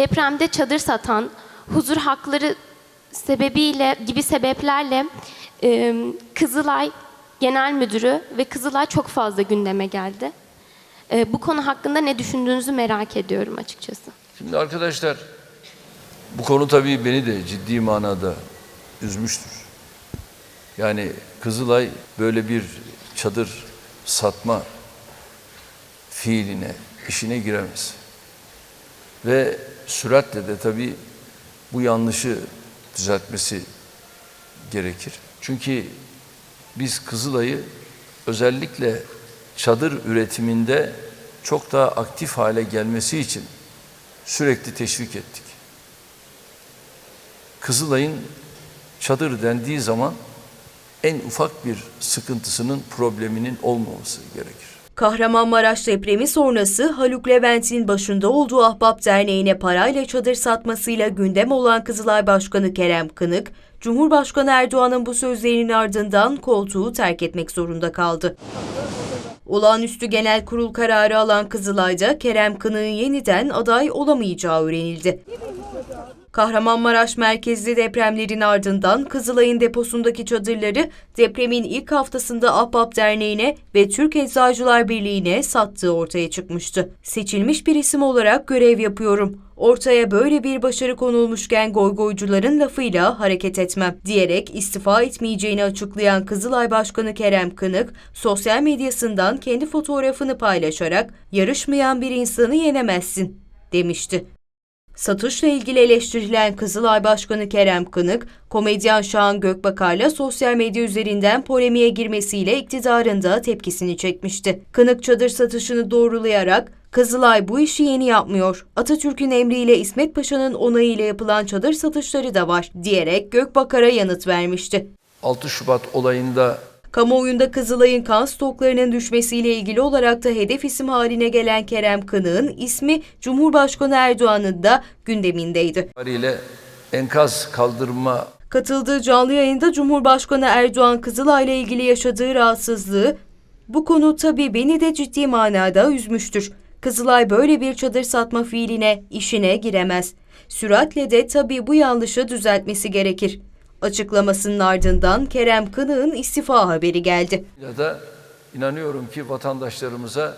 depremde çadır satan, huzur hakları sebebiyle gibi sebeplerle e, Kızılay Genel Müdürü ve Kızılay çok fazla gündeme geldi. E, bu konu hakkında ne düşündüğünüzü merak ediyorum açıkçası. Şimdi arkadaşlar bu konu tabii beni de ciddi manada üzmüştür. Yani Kızılay böyle bir çadır satma fiiline, işine giremez. Ve süratle de tabii bu yanlışı düzeltmesi gerekir. Çünkü biz Kızılay'ı özellikle çadır üretiminde çok daha aktif hale gelmesi için sürekli teşvik ettik. Kızılay'ın çadır dendiği zaman en ufak bir sıkıntısının, probleminin olmaması gerekir. Kahramanmaraş depremi sonrası Haluk Levent'in başında olduğu Ahbap Derneği'ne parayla çadır satmasıyla gündem olan Kızılay Başkanı Kerem Kınık, Cumhurbaşkanı Erdoğan'ın bu sözlerinin ardından koltuğu terk etmek zorunda kaldı. Olağanüstü Genel Kurul kararı alan Kızılay'da Kerem Kınık'ın yeniden aday olamayacağı öğrenildi. Kahramanmaraş merkezli depremlerin ardından Kızılay'ın deposundaki çadırları depremin ilk haftasında Ahbap Derneği'ne ve Türk Eczacılar Birliği'ne sattığı ortaya çıkmıştı. Seçilmiş bir isim olarak görev yapıyorum. Ortaya böyle bir başarı konulmuşken goygoycuların lafıyla hareket etmem diyerek istifa etmeyeceğini açıklayan Kızılay Başkanı Kerem Kınık, sosyal medyasından kendi fotoğrafını paylaşarak yarışmayan bir insanı yenemezsin demişti. Satışla ilgili eleştirilen Kızılay Başkanı Kerem Kınık, komedyen Şahan Gökbakar'la sosyal medya üzerinden polemiğe girmesiyle iktidarın da tepkisini çekmişti. Kınık çadır satışını doğrulayarak, Kızılay bu işi yeni yapmıyor. Atatürk'ün emriyle İsmet Paşa'nın onayıyla yapılan çadır satışları da var diyerek Gökbakar'a yanıt vermişti. 6 Şubat olayında Kamuoyunda Kızılay'ın kan stoklarının düşmesiyle ilgili olarak da hedef isim haline gelen Kerem Kınık'ın ismi Cumhurbaşkanı Erdoğan'ın da gündemindeydi. ile enkaz kaldırma Katıldığı canlı yayında Cumhurbaşkanı Erdoğan Kızılay'la ilgili yaşadığı rahatsızlığı, bu konu tabii beni de ciddi manada üzmüştür. Kızılay böyle bir çadır satma fiiline, işine giremez. Süratle de tabii bu yanlışı düzeltmesi gerekir. Açıklamasının ardından Kerem Kınık'ın istifa haberi geldi. ya da inanıyorum ki vatandaşlarımıza